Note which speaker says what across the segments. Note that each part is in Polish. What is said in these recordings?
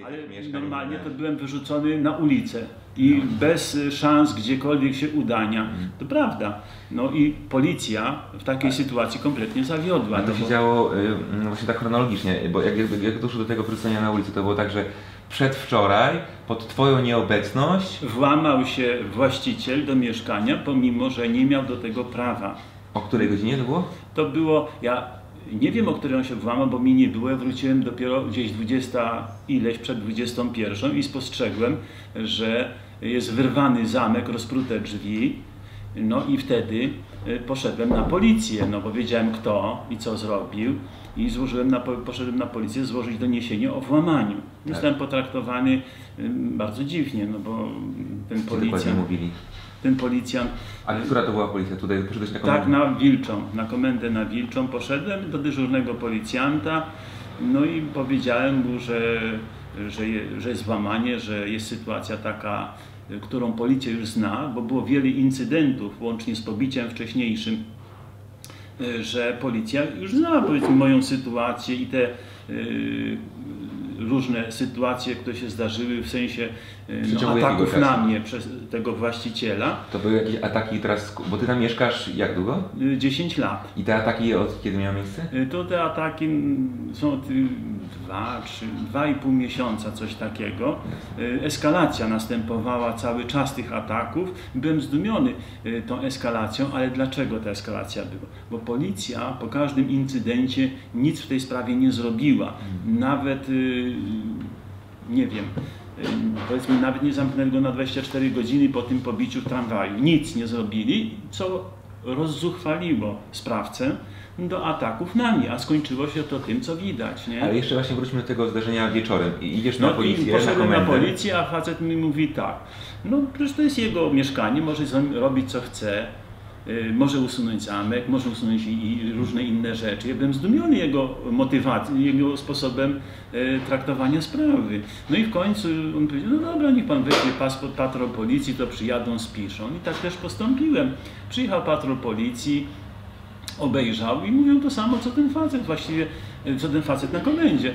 Speaker 1: więcej
Speaker 2: Ale
Speaker 1: tych mieszkań.
Speaker 2: normalnie
Speaker 1: nie?
Speaker 2: to byłem wyrzucony na ulicę i bez y, szans gdziekolwiek się udania. To prawda. No i policja w takiej sytuacji kompletnie zawiodła.
Speaker 1: A to
Speaker 2: no
Speaker 1: się
Speaker 2: bo-
Speaker 1: działo y, no właśnie tak chronologicznie, bo jak, jak, jak doszło do tego wyrzucenia na ulicę, to było tak, że przedwczoraj, pod twoją nieobecność,
Speaker 2: Włamał się właściciel do mieszkania, pomimo że nie miał do tego prawa.
Speaker 1: o której godzinie to było?
Speaker 2: To było, ja nie wiem o której on się włamał, bo mi nie było. Wróciłem dopiero gdzieś 20 ileś przed 21 i spostrzegłem, że jest wyrwany zamek, rozprute drzwi. No i wtedy y, poszedłem na policję, no bo wiedziałem kto i co zrobił i złożyłem na, po- poszedłem na policję złożyć doniesienie o włamaniu. Zostałem potraktowany y, bardzo dziwnie, no bo ten policjant,
Speaker 1: mówili?
Speaker 2: Ten policjant
Speaker 1: Ale która to była policja? Tutaj poszedłeś na
Speaker 2: tak,
Speaker 1: komendę?
Speaker 2: na Wilczą, na komendę na Wilczą poszedłem do dyżurnego policjanta, no i powiedziałem mu, że, że, że jest złamanie, że jest sytuacja taka, którą policja już zna, bo było wiele incydentów, łącznie z pobiciem wcześniejszym, y, że policja już zna powiedzmy moją sytuację i te y, różne sytuacje, które się zdarzyły w sensie
Speaker 1: W
Speaker 2: no, ataków na mnie przez tego właściciela,
Speaker 1: To były jakieś ataki teraz, bo ty tam mieszkasz jak długo?
Speaker 2: y, 10 lat.
Speaker 1: I te ataki od kiedy miały miejsce?
Speaker 2: Y, To te ataki są dwa, trzy, dwa i pół miesiąca, coś takiego. Y, Eskalacja następowała cały czas tych ataków. Byłem zdumiony y, tą eskalacją, ale dlaczego ta eskalacja była? Bo policja po każdym incydencie nic w tej sprawie nie zrobiła. Nawet, y, nie wiem, powiedzmy nawet nie zamknęli go na 24 godziny po tym pobiciu w tramwaju. Nic nie zrobili, co rozzuchwaliło sprawcę do ataków na mnie, a skończyło się to tym, co widać, nie?
Speaker 1: Ale jeszcze właśnie wróćmy do tego zdarzenia wieczorem. I idziesz na
Speaker 2: No i
Speaker 1: policję, na
Speaker 2: poszedłem na,
Speaker 1: komendę.
Speaker 2: policję, a facet mi mówi tak, no przecież to jest jego mieszkanie, może robić co chce, może usunąć zamek, może usunąć i, i różne inne rzeczy. Ja byłem zdumiony jego motywacją, jego sposobem y, traktowania sprawy. No i w końcu on powiedział, no dobra, niech pan weźmie paszport patrol policji, to przyjadą, spiszą. I tak też postąpiłem. Przyjechał patrol policji, obejrzał i mówią to samo, co ten facet właściwie, co ten facet na komendzie.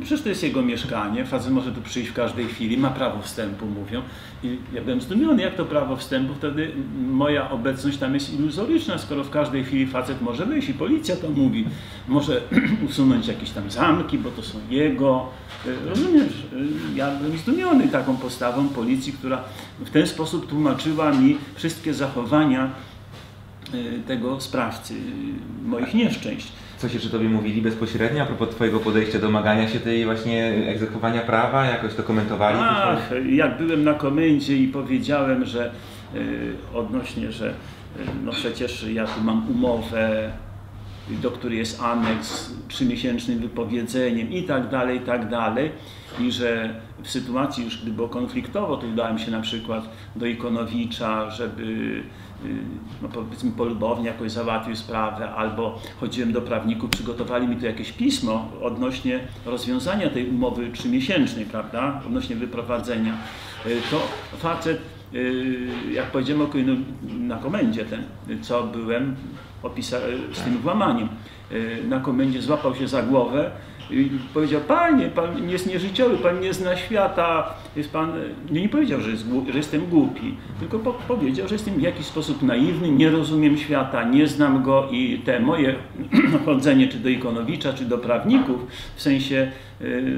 Speaker 2: Przecież to jest jego mieszkanie, facet może tu przyjść w każdej chwili, ma prawo wstępu, mówią. I ja byłem zdumiony, jak to prawo wstępu, wtedy moja obecność tam jest iluzoryczna, skoro w każdej chwili facet może wyjść i policja to mówi, może usunąć jakieś tam zamki, bo to są jego. Y, Rozumiesz, Y, ja byłem zdumiony taką postawą policji, która w ten sposób tłumaczyła mi wszystkie zachowania y, tego sprawcy moich nieszczęść.
Speaker 1: Coś jeszcze tobie mówili bezpośrednio a propos twojego podejścia, domagania się tej właśnie egzekwowania prawa? Jakoś to komentowali?
Speaker 2: Ach, jak byłem na komendzie i powiedziałem, że y, odnośnie, że y, no przecież ja tu mam umowę, do której jest aneks trzymiesięcznym wypowiedzeniem i tak dalej, i tak dalej. I że w sytuacji już gdy było konfliktowo, to udałem się na przykład do Ikonowicza, żeby y, no powiedzmy polubownie jakoś załatwił sprawę, albo chodziłem do prawników, przygotowali mi tu jakieś pismo odnośnie rozwiązania tej umowy trzymiesięcznej, prawda, odnośnie wyprowadzenia. Y, To facet, y, jak powiedziałem na komendzie ten, co byłem opisa- z tym włamaniem, y, na komendzie złapał się za głowę i powiedział, panie, pan jest nieżyciowy, pan nie zna świata, jest pan, nie, nie powiedział, że, jest, że jestem głupi, tylko po, powiedział, że jestem w jakiś sposób naiwny, nie rozumiem świata, nie znam go i te moje chodzenie czy do Ikonowicza, czy do prawników, w sensie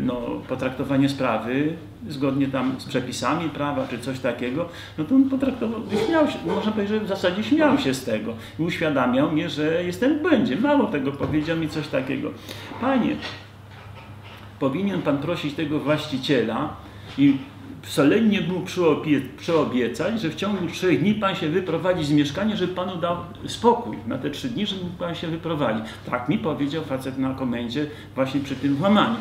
Speaker 2: no, potraktowanie sprawy zgodnie tam z przepisami prawa, czy coś takiego, no to on potraktował, śmiał się, można powiedzieć, że w zasadzie śmiał się z tego i uświadamiał mnie, że jestem w błędzie. Mało tego, powiedział mi coś takiego. Panie, powinien pan prosić tego właściciela i solennie mu przyobie- przyobiecać, że w ciągu trzech dni pan się wyprowadzi z mieszkania, żeby panu dał spokój na te trzy dni, żeby pan się wyprowadzi. Tak mi powiedział facet na komendzie właśnie przy tym włamaniu.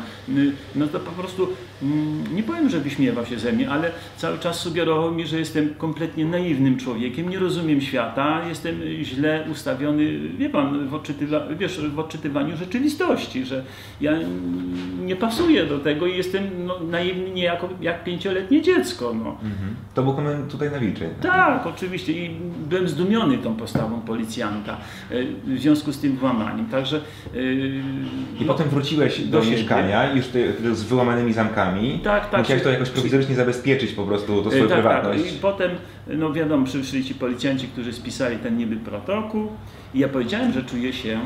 Speaker 2: No to po prostu mm, nie powiem, że wyśmiewał się ze mnie, ale cały czas sugerował mi, że jestem kompletnie naiwnym człowiekiem, nie rozumiem świata, jestem źle ustawiony, wie pan, w, odczytywa, wiesz, w odczytywaniu rzeczywistości, że ja nie pasuję do tego i jestem no, naiwny niejako jak pięcioletnie dwuletnie dziecko. No.
Speaker 1: Mhm. To był komend tutaj na Wilczy.
Speaker 2: Tak, oczywiście i byłem zdumiony tą postawą policjanta e, w związku z tym włamaniem. Także e,
Speaker 1: I potem wróciłeś do,
Speaker 2: do
Speaker 1: mieszkania już ty, ty z wyłamanymi zamkami.
Speaker 2: Tak, tak.
Speaker 1: Musiałeś to jakoś prowizorycznie zabezpieczyć po prostu, to swoją
Speaker 2: E, tak,
Speaker 1: prywatność.
Speaker 2: Tak. I potem, no wiadomo, przyszli ci policjanci, którzy spisali ten niby protokół i ja powiedziałem, że czuję się,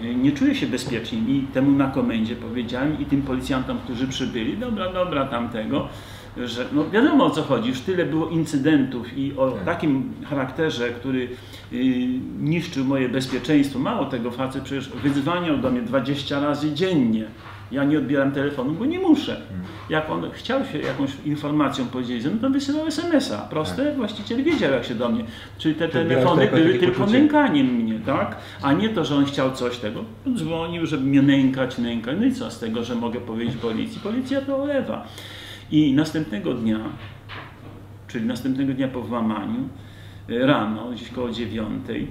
Speaker 2: e, nie czuję się bezpiecznie i temu na komendzie powiedziałem i tym policjantom, którzy przybyli, dobra, dobra, tamtego, że no wiadomo o co chodzi, już tyle było incydentów i o
Speaker 1: Tak.
Speaker 2: takim charakterze, który y, niszczył moje bezpieczeństwo. Mało tego, facet przecież wydzwaniał do mnie 20 razy dziennie. Ja nie odbieram telefonu, bo nie muszę.
Speaker 1: Hmm.
Speaker 2: Jak on chciał się jakąś informacją podzielić, no to wysyłał SMS-a. Proste, właściciel wiedział jak się do mnie. Czyli te
Speaker 1: Tak.
Speaker 2: telefony były tylko
Speaker 1: poczucie.
Speaker 2: nękaniem mnie, tak? A nie to, że on chciał coś tego. Dzwonił, żeby mnie nękać, nękać. No i co z tego, że mogę powiedzieć policji? Policja to olewa. I następnego dnia, czyli następnego dnia po włamaniu, y, rano, gdzieś koło dziewiątej,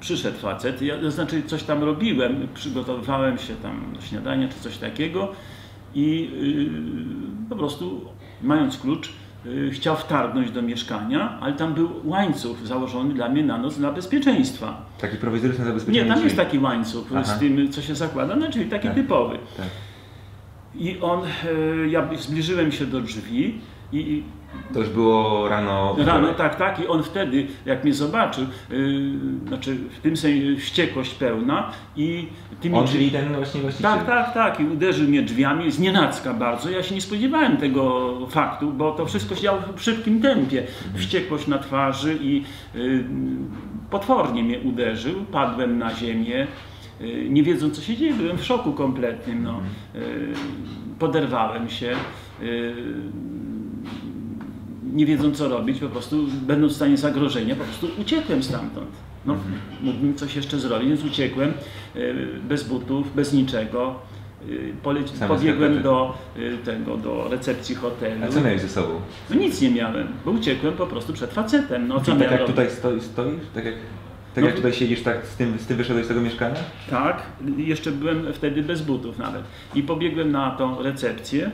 Speaker 2: przyszedł facet, ja, to znaczy coś tam robiłem, przygotowywałem się tam do śniadania czy coś takiego i yy, po prostu mając klucz yy, chciał wtargnąć do mieszkania, ale tam był łańcuch założony dla mnie na noc dla bezpieczeństwa.
Speaker 1: Taki prowizoryczne zabezpieczenie.
Speaker 2: Nie, tam jest taki łańcuch
Speaker 1: Aha.
Speaker 2: z tym, co się zakłada, no czyli taki
Speaker 1: Tak.
Speaker 2: typowy.
Speaker 1: Tak.
Speaker 2: I on, yy, ja zbliżyłem się do drzwi i, i
Speaker 1: To już było rano.
Speaker 2: Rano, tak, tak. I on wtedy, jak mnie zobaczył, yy, znaczy w tym sensie wściekłość pełna i tymi
Speaker 1: On,
Speaker 2: drzwi-
Speaker 1: czyli ten właśnie właściciel.
Speaker 2: Tak, tak, tak. I uderzył mnie drzwiami z nienacka bardzo. Ja się nie spodziewałem tego faktu, bo to wszystko się działo w szybkim tempie. Wściekłość na twarzy i yy, potwornie mnie uderzył. Padłem na ziemię. Yy, Nie wiedząc co się dzieje, byłem w szoku kompletnym. No. Yy, Poderwałem się. yy, nie wiedząc co robić, po prostu będąc w stanie zagrożenia, po prostu uciekłem stamtąd. No, mógłbym coś jeszcze zrobić, więc uciekłem y, bez butów, bez niczego. Y, Poleci, pobiegłem do y, tego, do recepcji hotelu.
Speaker 1: A co miałeś ze sobą?
Speaker 2: No nic nie miałem, bo uciekłem po prostu przed facetem. No co
Speaker 1: tak jak
Speaker 2: robić?
Speaker 1: tutaj stoi, stoisz? Tak jak, tak
Speaker 2: No
Speaker 1: jak tutaj siedzisz, tak z tym, z tym wyszedłeś z tego mieszkania?
Speaker 2: Tak, jeszcze byłem wtedy bez butów nawet. I pobiegłem na tą recepcję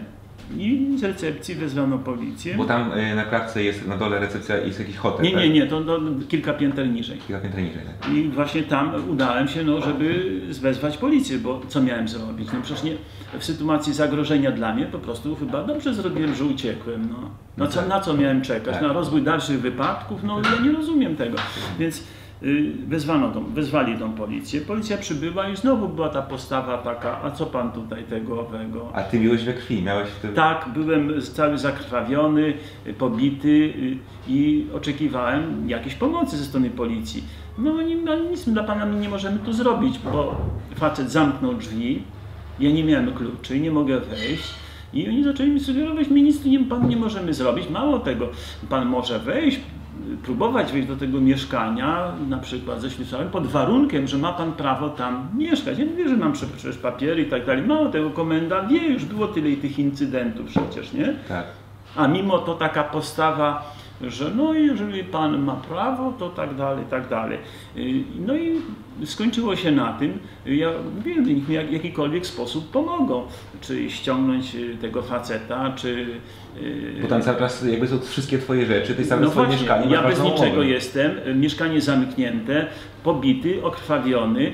Speaker 2: i z recepcji wezwano policję.
Speaker 1: Bo tam y, na klatce jest na dole recepcja i jest jakiś hotel.
Speaker 2: Nie,
Speaker 1: tak?
Speaker 2: nie, nie, to, to kilka pięter niżej.
Speaker 1: Kilka pięter niżej. Tak?
Speaker 2: I właśnie tam udałem się, no, żeby wezwać policję, bo co miałem zrobić? No przecież nie, w sytuacji zagrożenia dla mnie po prostu chyba dobrze zrobiłem, że uciekłem. No.
Speaker 1: No
Speaker 2: No co,
Speaker 1: tak.
Speaker 2: na co miałem czekać?
Speaker 1: Tak.
Speaker 2: Na rozwój dalszych wypadków? No ja nie rozumiem tego. Więc wezwano tą, wezwali tą policję. Policja przybyła i znowu była ta postawa taka, a co pan tutaj tego, owego?
Speaker 1: A ty byłeś we krwi, miałeś w tym...
Speaker 2: Tak, byłem cały zakrwawiony, y, pobity y, i oczekiwałem jakiejś pomocy ze strony policji. No oni, nic dla pana nie możemy tu zrobić, bo facet zamknął drzwi, ja nie miałem kluczy, nie mogę wejść. I oni zaczęli mi sugerować, my nic nie, pan nie możemy zrobić. Mało tego, pan może wejść, y, próbować wejść do tego mieszkania, na przykład ze ślusami, pod warunkiem, że ma pan prawo tam mieszkać. Ja mówię, że mam prze- przecież papiery i tak dalej. Mało tego, komenda wie, już było tyle i tych incydentów przecież, nie?
Speaker 1: Tak.
Speaker 2: A mimo to taka postawa, że no jeżeli pan ma prawo, to tak dalej, tak dalej. Y, No i skończyło się na tym, ja mówiłem, że niech mi w jakikolwiek sposób pomogą, czy ściągnąć y, tego faceta, czy... y,
Speaker 1: Bo tam cały czas jakby są wszystkie twoje rzeczy, jest całe
Speaker 2: no
Speaker 1: twoje
Speaker 2: właśnie,
Speaker 1: mieszkanie.
Speaker 2: ja bez niczego
Speaker 1: umowę.
Speaker 2: jestem, y, mieszkanie zamknięte, pobity, okrwawiony,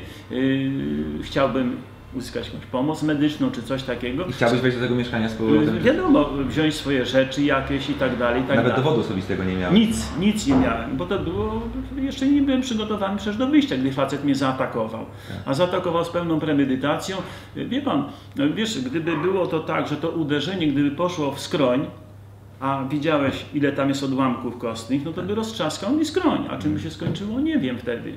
Speaker 2: chciałbym uzyskać jakąś pomoc medyczną czy coś takiego.
Speaker 1: I chciałbyś wejść do tego mieszkania z powrotem?
Speaker 2: Y, Wiadomo, wziąć swoje rzeczy jakieś i tak dalej, i tak
Speaker 1: Nawet
Speaker 2: dalej.
Speaker 1: dowodu osobistego nie miałeś.
Speaker 2: Nic, nic nie miałem, bo to było, jeszcze nie byłem przygotowany przecież do wyjścia, gdy facet mnie zaatakował. A zaatakował z pełną premedytacją. Wie pan, wiesz, gdyby było to tak, że to uderzenie, gdyby poszło w skroń, a widziałeś ile tam jest odłamków kostnych, no to by roztrzaskał mi skroń. A czym by się skończyło, nie wiem wtedy.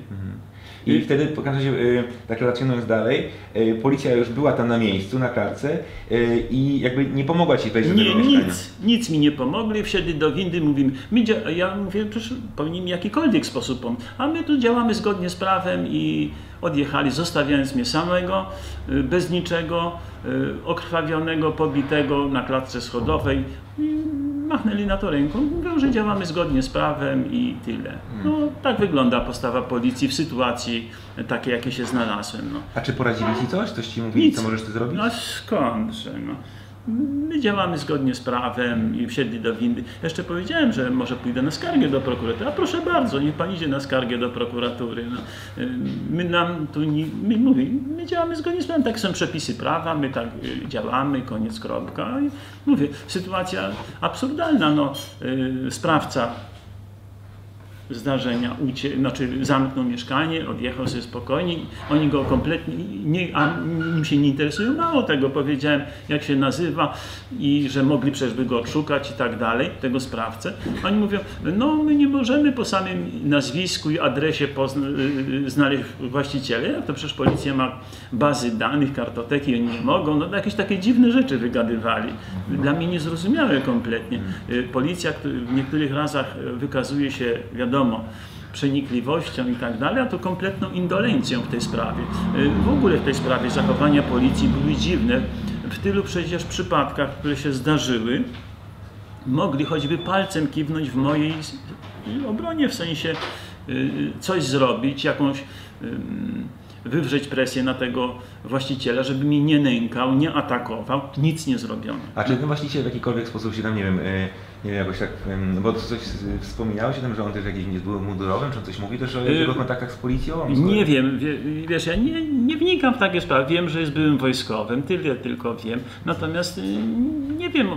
Speaker 1: I wtedy, w każdym razie, y, tak relacjonując dalej, y, policja już była tam na miejscu, na klatce y, i jakby nie pomogła ci wejść do
Speaker 2: Nie,
Speaker 1: tego mieszkania.
Speaker 2: nic, nic mi nie pomogli, wsiedli do windy, mówimy, my dzia- ja mówię, przecież powinien mi jakikolwiek sposób pomóc, a my tu działamy zgodnie z prawem i odjechali, zostawiając mnie samego, bez niczego, okrwawionego, pobitego na klatce schodowej. I machnęli na to ręką, mówią, że działamy zgodnie z prawem i tyle. No, tak wygląda postawa policji w sytuacji takiej, jakiej się znalazłem. No.
Speaker 1: A czy poradzili ci coś? Coś ci mówili,
Speaker 2: Nic.
Speaker 1: co możesz ty zrobić?
Speaker 2: No skądże, no. My działamy zgodnie z prawem i wsiedli do windy. Jeszcze powiedziałem, że może pójdę na skargę do prokuratury. A proszę bardzo, niech pan idzie na skargę do prokuratury. No, y, my nam tu nie, my, mówię, my działamy zgodnie z prawem. Tak są przepisy prawa, my tak y, działamy, koniec, kropka. I mówię, sytuacja absurdalna. No, y, sprawca zdarzenia, ucie, znaczy zamknął mieszkanie, odjechał sobie spokojnie, oni go kompletnie, nie, a nim się nie interesują, mało tego, powiedziałem jak się nazywa i że mogli przecież by go odszukać i tak dalej, tego sprawcę. Oni mówią, no my nie możemy po samym nazwisku i adresie pozna, y, znaleźć właściciela, to przecież policja ma bazy danych, kartoteki, oni nie mogą, no jakieś takie dziwne rzeczy wygadywali. Dla mnie niezrozumiałe kompletnie. Y, Policja w niektórych razach wykazuje się, wiadomo, wiadomo, przenikliwością i tak dalej, a to kompletną indolencją w tej sprawie. Y, w ogóle w tej sprawie zachowania policji były dziwne. W tylu przecież przypadkach, które się zdarzyły, mogli choćby palcem kiwnąć w mojej obronie, w sensie y, coś zrobić, jakąś wywrzeć presję na tego właściciela, żeby mi nie nękał, nie atakował, nic nie zrobiono.
Speaker 1: A czy ten właściciel w jakikolwiek sposób się tam, nie wiem, e, nie wiem, jakoś tak, bo coś wspominałeś o tym, że on też jakiś był mundurowym, czy on coś mówi też o jego y, kontaktach z policją?
Speaker 2: Nie wiem, wiesz, ja nie, nie wnikam w takie sprawy, wiem, że jest byłym wojskowym, tyle tylko wiem, natomiast y, nie wiem,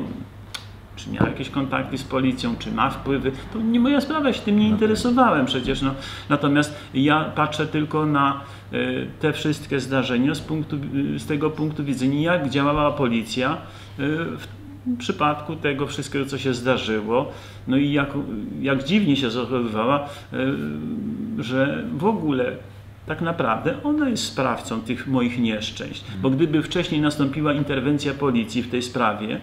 Speaker 2: czy miał jakieś kontakty z policją, czy ma wpływy, to nie moja sprawa, ja się tym nie interesowałem przecież. No. Natomiast ja patrzę tylko na y, te wszystkie zdarzenia z, punktu, z tego punktu widzenia, jak działała policja w w przypadku tego wszystkiego, co się zdarzyło, no i jak, jak dziwnie się zachowywała, e, że w ogóle tak naprawdę ona jest sprawcą tych moich nieszczęść. Bo gdyby wcześniej nastąpiła interwencja policji w tej sprawie,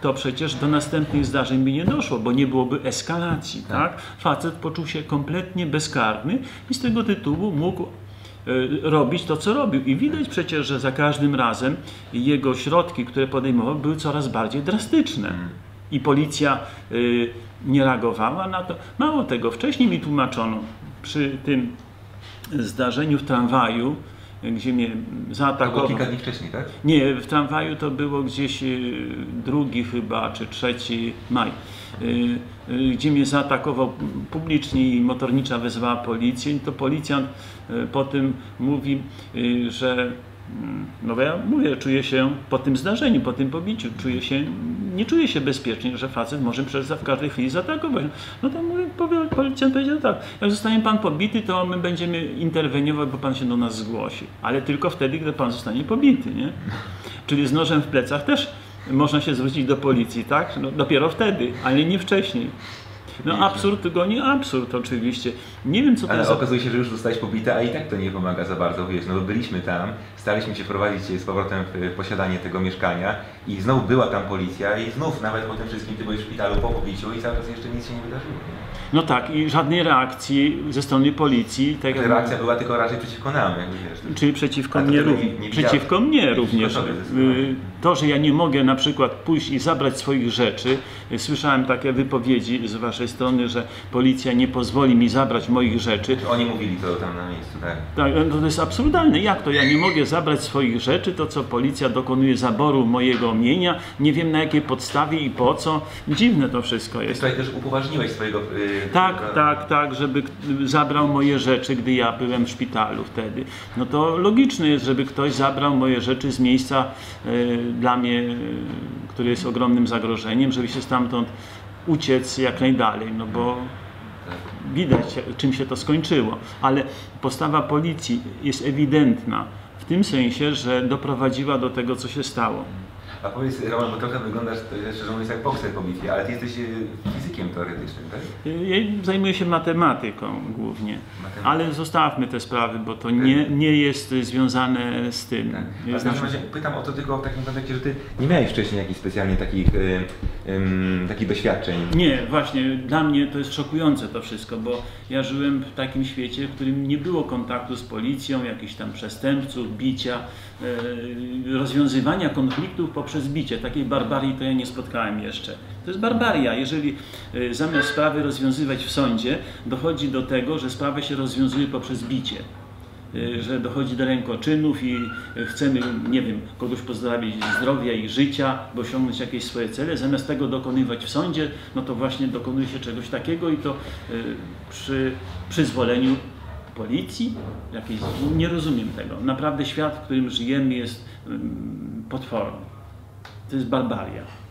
Speaker 2: to przecież do następnych zdarzeń by nie doszło, bo nie byłoby eskalacji. Tak? Facet poczuł się kompletnie bezkarny i z tego tytułu mógł Y, robić to, co robił. I widać przecież, że za każdym razem jego środki, które podejmował, były coraz bardziej drastyczne. Mm. I policja y, nie reagowała na to. Mało tego, wcześniej mi tłumaczono przy tym zdarzeniu w tramwaju, gdzie mnie zaatakował. To było
Speaker 1: kilka dni wcześniej, tak?
Speaker 2: Nie, w tramwaju to było gdzieś y, drugi chyba, czy trzeci maj. Y, y, gdzie mnie zaatakował publicznie i motornicza wezwała policję, to policjant po tym mówi, że no bo ja mówię, czuję się po tym zdarzeniu, po tym pobiciu, czuję się, nie czuję się bezpiecznie, że facet może przez w każdej chwili zaatakować. No to mówię, policjant powiedział tak, jak zostanie pan pobity, to my będziemy interweniować, bo pan się do nas zgłosi. Ale tylko wtedy, gdy pan zostanie pobity, nie? Czyli z nożem w plecach też można się zwrócić do policji, tak? No, dopiero wtedy, ale nie wcześniej. No absurd goni absurd oczywiście. Nie wiem co to
Speaker 1: Ale
Speaker 2: jest.
Speaker 1: okazuje się, że już zostałeś pobita, a i tak to nie pomaga za bardzo, wiesz, no bo byliśmy tam, staraliśmy się prowadzić z powrotem w posiadanie tego mieszkania i znowu była tam policja i znów nawet po tym wszystkim ty byłeś w szpitalu po pobiciu i cały czas jeszcze nic się nie wydarzyło.
Speaker 2: No tak, i żadnej reakcji ze strony policji.
Speaker 1: Tak jak... Reakcja była tylko raczej przeciwko nam, jak wiesz.
Speaker 2: Czyli przeciwko mnie, nie, nie przeciwko mnie również. Y, to, że ja nie mogę na przykład pójść i zabrać swoich rzeczy, słyszałem takie wypowiedzi z waszej strony, że policja nie pozwoli mi zabrać moich rzeczy.
Speaker 1: Oni mówili to tam na miejscu, tak?
Speaker 2: Tak, no to jest absurdalne. Jak to? Ja nie mogę zabrać swoich rzeczy, to co policja dokonuje zaboru mojego mienia, nie wiem na jakiej podstawie i po co. Dziwne to wszystko jest.
Speaker 1: Tutaj też upoważniłeś swojego... Yy
Speaker 2: tak, tak, tak, żeby zabrał moje rzeczy, gdy ja byłem w szpitalu wtedy. No to logiczne jest, żeby ktoś zabrał moje rzeczy z miejsca y, dla mnie, y, które jest ogromnym zagrożeniem, żeby się stamtąd uciec jak najdalej, no bo widać, czym się to skończyło. Ale postawa policji jest ewidentna w tym sensie, że doprowadziła do tego, co się stało.
Speaker 1: A powiedz, Roman, bo trochę wyglądasz, szczerze mówiąc, jak bokser po bitwie, ale ty jesteś e, fizykiem teoretycznym, tak?
Speaker 2: Ja zajmuję się matematyką głównie, Matematyka. ale zostawmy te sprawy, bo to nie, nie jest związane z tym. Tak.
Speaker 1: A razie pytam o to tylko w takim kontekście, że ty nie miałeś wcześniej jakichś specjalnie takich, y, y, takich doświadczeń.
Speaker 2: Nie, właśnie, dla mnie to jest szokujące to wszystko, bo ja żyłem w takim świecie, w którym nie było kontaktu z policją, jakichś tam przestępców, bicia, y, rozwiązywania konfliktów poprzez poprzez bicie. Takiej barbarii to ja nie spotkałem jeszcze. To jest barbaria, jeżeli y, zamiast sprawy rozwiązywać w sądzie, dochodzi do tego, że sprawę się rozwiązuje poprzez bicie. y, że dochodzi do rękoczynów i y, chcemy, nie wiem, kogoś pozbawić zdrowia i życia, by osiągnąć jakieś swoje cele, zamiast tego dokonywać w sądzie, no to właśnie dokonuje się czegoś takiego i to przy przyzwoleniu policji? Jakiejś, nie rozumiem tego. Naprawdę świat, w którym żyjemy jest ym, potworny. To jest barbaria.